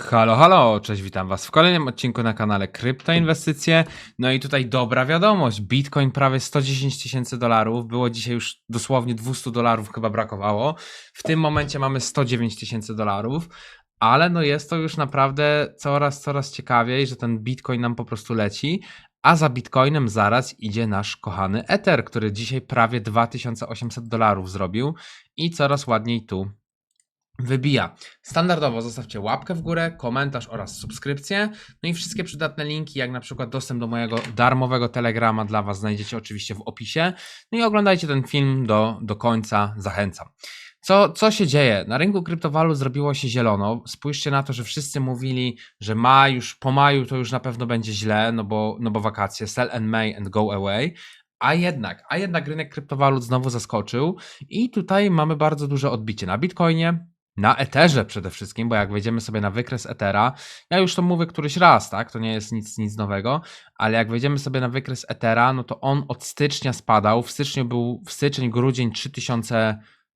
Halo, halo, cześć, witam Was w kolejnym odcinku na kanale Kryptoinwestycje. No i tutaj dobra wiadomość, Bitcoin prawie 110 tysięcy dolarów, było dzisiaj już dosłownie 200 dolarów chyba brakowało. W tym momencie mamy 109 tysięcy dolarów, ale no jest to już naprawdę coraz, coraz ciekawiej, że ten Bitcoin nam po prostu leci. A za Bitcoinem zaraz idzie nasz kochany Ether, który dzisiaj prawie 2800 dolarów zrobił i coraz ładniej tu wybija. Standardowo zostawcie łapkę w górę, komentarz oraz subskrypcję. No i wszystkie przydatne linki, jak na przykład dostęp do mojego darmowego telegrama dla Was znajdziecie oczywiście w opisie. No i oglądajcie ten film do, do końca, zachęcam. Co, co się dzieje? Na rynku kryptowalut zrobiło się zielono. Spójrzcie na to, że wszyscy mówili, że maj już po maju to już na pewno będzie źle, no bo, no bo wakacje, sell and May and go away. A jednak, a jednak rynek kryptowalut znowu zaskoczył i tutaj mamy bardzo duże odbicie na Bitcoinie, na Etherze przede wszystkim, bo jak wejdziemy sobie na wykres Ethera, ja już to mówię któryś raz, tak, to nie jest nic, nic nowego, ale jak wejdziemy sobie na wykres Ethera, no to on od stycznia spadał, w styczniu był, w styczeń, grudzień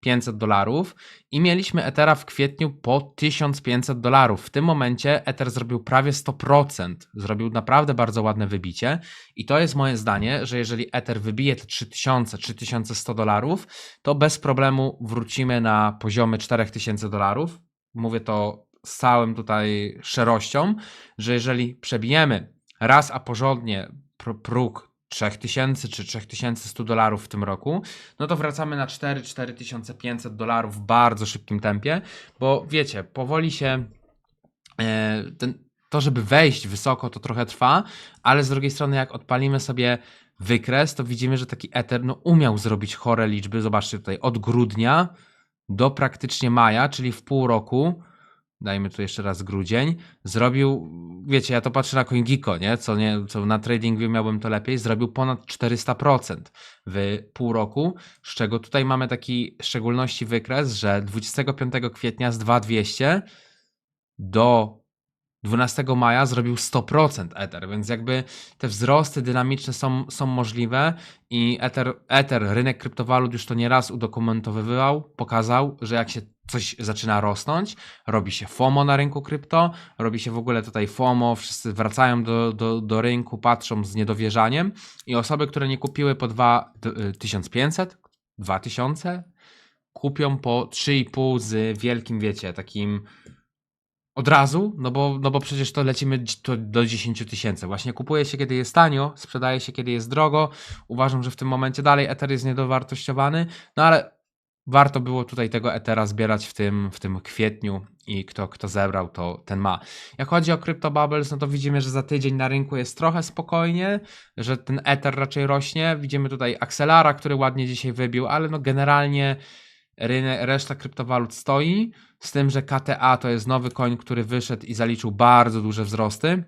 3500 dolarów i mieliśmy Ethera w kwietniu po 1500 dolarów. W tym momencie Ether zrobił prawie 100%, zrobił naprawdę bardzo ładne wybicie i to jest moje zdanie, że jeżeli Ether wybije te 3000, 3100 dolarów, to bez problemu wrócimy na poziomy 4000 dolarów. Mówię to z całym tutaj szerością, że jeżeli przebijemy raz a porządnie pr- próg 3000 czy 3100 dolarów w tym roku, no to wracamy na 4-4500 dolarów w bardzo szybkim tempie, bo wiecie, powoli się e, ten, to, żeby wejść wysoko, to trochę trwa, ale z drugiej strony, jak odpalimy sobie wykres, to widzimy, że taki Ether no, umiał zrobić chore liczby. Zobaczcie tutaj, od grudnia do praktycznie maja, czyli w pół roku, dajmy tu jeszcze raz grudzień, zrobił, wiecie, ja to patrzę na CoinGecko, nie? Co, nie, co na TradingView miałbym to lepiej, zrobił ponad 400% w pół roku, z czego tutaj mamy taki szczególności wykres, że 25 kwietnia z 2200 do 12 maja zrobił 100% Ether, więc jakby te wzrosty dynamiczne są, są możliwe i Ether, Ether, rynek kryptowalut już to nieraz udokumentowywał, pokazał, że jak się coś zaczyna rosnąć, robi się FOMO na rynku krypto, robi się w ogóle tutaj FOMO, wszyscy wracają do, do, do rynku, patrzą z niedowierzaniem i osoby, które nie kupiły po 2, d- y, 1500, 2000, kupią po 3,5 z wielkim, wiecie, takim od razu, no bo, no bo przecież to lecimy do 10 tysięcy. Właśnie kupuje się, kiedy jest tanio, sprzedaje się, kiedy jest drogo. Uważam, że w tym momencie dalej Ether jest niedowartościowany, no ale warto było tutaj tego Ethera zbierać w tym, w tym kwietniu i kto, kto zebrał, to ten ma. Jak chodzi o Crypto Bubbles, no to widzimy, że za tydzień na rynku jest trochę spokojnie, że ten Ether raczej rośnie. Widzimy tutaj Axelara, który ładnie dzisiaj wybił, ale no generalnie rynek, reszta kryptowalut stoi, z tym, że KTA to jest nowy coin, który wyszedł i zaliczył bardzo duże wzrosty.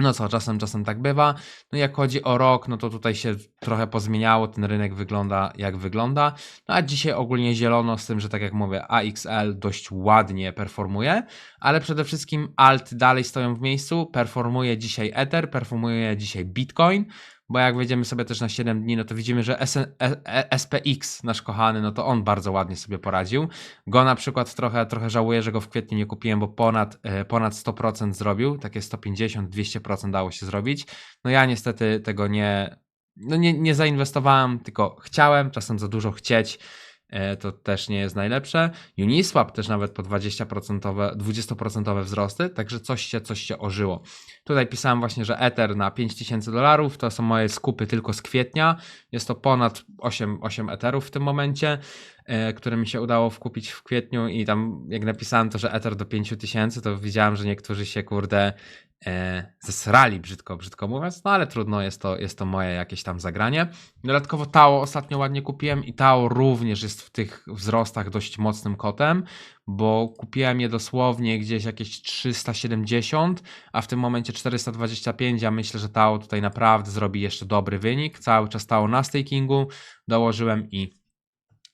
No co, czasem, czasem tak bywa. No jak chodzi o rok, no to tutaj się trochę pozmieniało, ten rynek wygląda jak wygląda. No a dzisiaj ogólnie zielono z tym, że tak jak mówię, AXL dość ładnie performuje, ale przede wszystkim alt dalej stoją w miejscu, performuje dzisiaj Ether, performuje dzisiaj Bitcoin, bo jak wejdziemy sobie też na 7 dni, no to widzimy, że SN, E- E- SPX, nasz kochany, no to on bardzo ładnie sobie poradził. Go na przykład trochę, trochę żałuję, że go w kwietniu nie kupiłem, bo ponad, e, ponad 100% zrobił, takie 150-200% dało się zrobić. No ja niestety tego nie, no nie, nie zainwestowałem, tylko chciałem, czasem za dużo chcieć, to też nie jest najlepsze. Uniswap też nawet po 20%, 20% wzrosty, także coś się, coś się ożyło. Tutaj pisałem właśnie, że Ether na 5000 dolarów to są moje skupy tylko z kwietnia. Jest to ponad 8, 8 Etherów w tym momencie, e, które mi się udało wkupić w kwietniu i tam jak napisałem to, że Ether do 5000, to widziałem, że niektórzy się kurde e, zesrali, brzydko, brzydko mówiąc, no ale trudno, jest to, jest to moje jakieś tam zagranie. Dodatkowo Tao ostatnio ładnie kupiłem i Tao również jest w tych wzrostach dość mocnym kotem, bo kupiłem je dosłownie gdzieś jakieś 370, a w tym momencie 425, ja myślę, że Tao tutaj naprawdę zrobi jeszcze dobry wynik. Cały czas Tao na stakingu dołożyłem i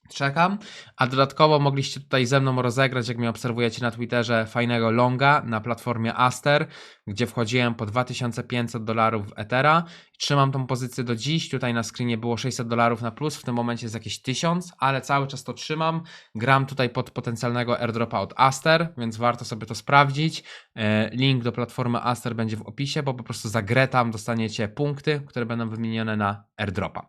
czekam. A dodatkowo mogliście tutaj ze mną rozegrać, jak mnie obserwujecie na Twitterze, fajnego longa na platformie Aster. Gdzie wchodziłem po 2500 dolarów w Ethera. Trzymam tą pozycję do dziś. Tutaj na screenie było 600 dolarów na plus, w tym momencie jest jakieś 1000, ale cały czas to trzymam. Gram tutaj pod potencjalnego airdropa od Aster, więc warto sobie to sprawdzić. E, Link do platformy Aster będzie w opisie, bo po prostu za grę tam dostaniecie punkty, które będą wymienione na airdropa.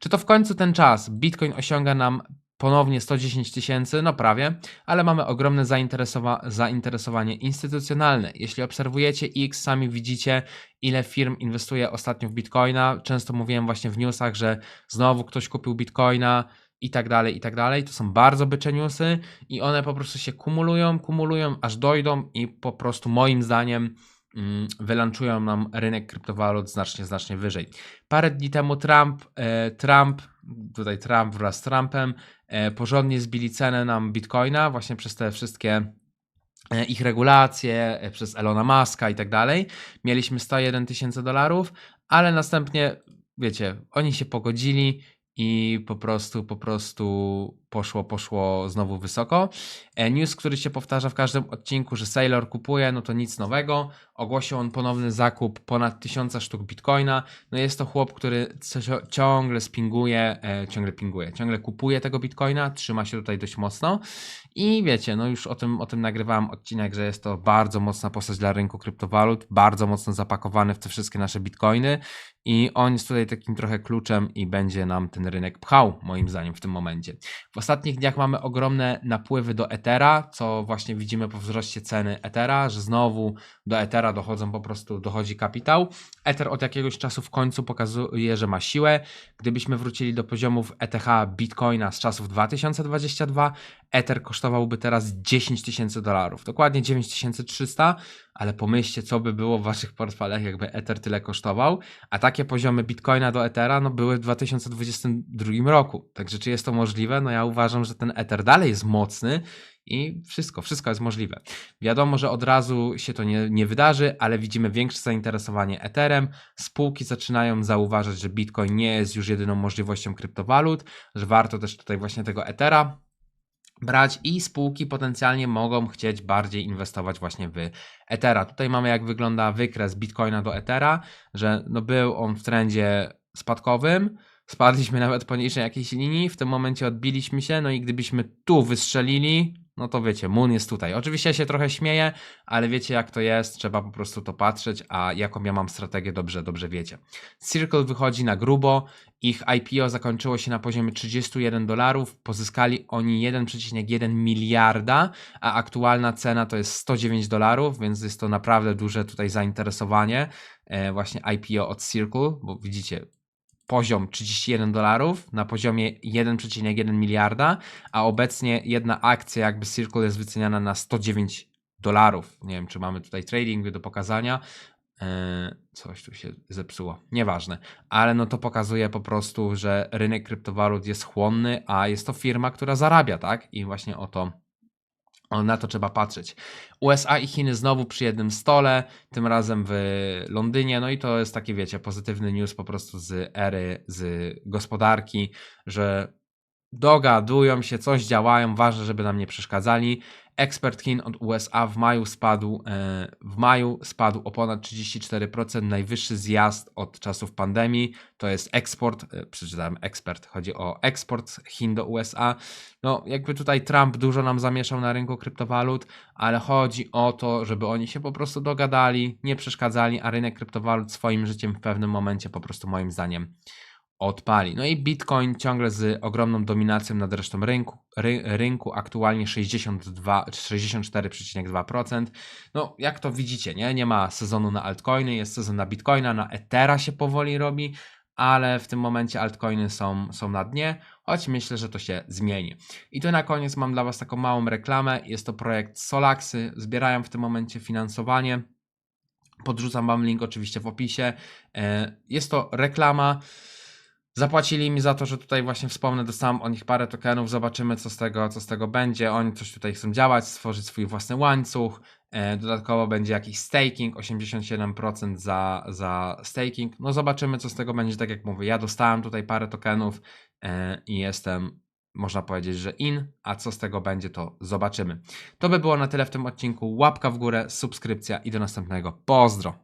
Czy to w końcu ten czas? Bitcoin osiąga nam ponownie 110 tysięcy, no prawie, ale mamy ogromne zainteresowa- zainteresowanie instytucjonalne. Jeśli obserwujecie X, sami widzicie, ile firm inwestuje ostatnio w Bitcoina. Często mówiłem właśnie w newsach, że znowu ktoś kupił Bitcoina i tak dalej, i tak dalej. To są bardzo bycze newsy i one po prostu się kumulują, kumulują, aż dojdą i po prostu moim zdaniem mm, wylanczują nam rynek kryptowalut znacznie, znacznie wyżej. Parę dni temu Trump, e, Trump, tutaj Trump wraz z Trumpem, porządnie zbili cenę nam Bitcoina właśnie przez te wszystkie e, ich regulacje, e, przez Elona Muska i tak dalej. Mieliśmy 101 tysięcy dolarów, ale następnie, wiecie, oni się pogodzili i po prostu, po prostu poszło, poszło znowu wysoko. E, News, który się powtarza w każdym odcinku, że Sailor kupuje, no to nic nowego. Ogłosił on ponowny zakup ponad 1000 sztuk bitcoina. No jest to chłop, który ciągle spinguje, e, ciągle pinguje, ciągle kupuje tego bitcoina, trzyma się tutaj dość mocno. I wiecie, no już o tym, o tym nagrywałem odcinek, że jest to bardzo mocna postać dla rynku kryptowalut, bardzo mocno zapakowany w te wszystkie nasze bitcoiny. I on jest tutaj takim trochę kluczem i będzie nam ten rynek pchał, moim zdaniem, w tym momencie. W ostatnich dniach mamy ogromne napływy do Ethera, co właśnie widzimy po wzroście ceny Ethera, że znowu do Ethera dochodzą po prostu, dochodzi kapitał. Ether od jakiegoś czasu w końcu pokazuje, że ma siłę. Gdybyśmy wrócili do poziomów ETH Bitcoina z czasów 2022, Ether kosztowałby teraz 10 tysięcy dolarów, dokładnie 9300, ale pomyślcie, co by było w waszych portfelach, jakby Ether tyle kosztował, a takie poziomy Bitcoina do Ethera no, były w 2022 roku. Także czy jest to możliwe? No ja uważam, że ten Ether dalej jest mocny i wszystko, wszystko jest możliwe. Wiadomo, że od razu się to nie, nie wydarzy, ale widzimy większe zainteresowanie Etherem. Spółki zaczynają zauważać, że Bitcoin nie jest już jedyną możliwością kryptowalut, że warto też tutaj właśnie tego Ethera brać i spółki potencjalnie mogą chcieć bardziej inwestować właśnie w Ethera. Tutaj mamy jak wygląda wykres Bitcoina do Ethera, że no był on w trendzie spadkowym, spadliśmy nawet poniżej jakiejś linii, w tym momencie odbiliśmy się, no i gdybyśmy tu wystrzelili, no to wiecie, Moon jest tutaj. Oczywiście się trochę śmieję, ale wiecie jak to jest, trzeba po prostu to patrzeć, a jaką ja mam strategię, dobrze, dobrze wiecie. Circle wychodzi na grubo, ich IPO zakończyło się na poziomie 31 dolarów, pozyskali oni 1,1 miliarda, a aktualna cena to jest 109 dolarów, więc jest to naprawdę duże tutaj zainteresowanie e, właśnie IPO od Circle, bo widzicie, poziom 31 dolarów na poziomie 1,1 miliarda, a obecnie jedna akcja jakby Circle jest wyceniana na 109 dolarów. Nie wiem, czy mamy tutaj trading do pokazania. Eee, Coś tu się zepsuło. Nieważne. Ale no to pokazuje po prostu, że rynek kryptowalut jest chłonny, a jest to firma, która zarabia, tak? I właśnie o to na to trzeba patrzeć. USA i Chiny znowu przy jednym stole, tym razem w Londynie. No i to jest taki, wiecie, pozytywny news po prostu z ery, z gospodarki, że dogadują się, coś działają, ważne, żeby nam nie przeszkadzali. Ekspert Chin od USA w maju spadł, e, w maju spadł o ponad 34%, najwyższy zjazd od czasów pandemii. To jest eksport, e, przeczytałem ekspert, chodzi o eksport Chin do USA. No, jakby tutaj Trump dużo nam zamieszał na rynku kryptowalut, ale chodzi o to, żeby oni się po prostu dogadali, nie przeszkadzali, a rynek kryptowalut swoim życiem w pewnym momencie po prostu moim zdaniem odpali. No i Bitcoin ciągle z ogromną dominacją nad resztą rynku, ry, rynku aktualnie 62, 64,2%. No jak to widzicie, nie? nie ma sezonu na altcoiny, jest sezon na Bitcoina, na Ethera się powoli robi, ale w tym momencie altcoiny są, są na dnie, choć myślę, że to się zmieni. I tu na koniec mam dla Was taką małą reklamę. Jest to projekt Solaxy, zbierają w tym momencie finansowanie. Podrzucam Wam link oczywiście w opisie. E, Jest to reklama. Zapłacili mi za to, że tutaj właśnie wspomnę, dostałem o nich parę tokenów, zobaczymy co z tego, co z tego będzie. Oni coś tutaj chcą działać, stworzyć swój własny łańcuch. E, Dodatkowo będzie jakiś staking, 87% za, za staking. No zobaczymy co z tego będzie, tak jak mówię. Ja dostałem tutaj parę tokenów e, i jestem można powiedzieć, że in, a co z tego będzie, to zobaczymy. To by było na tyle w tym odcinku. Łapka w górę, subskrypcja i do następnego. Pozdro!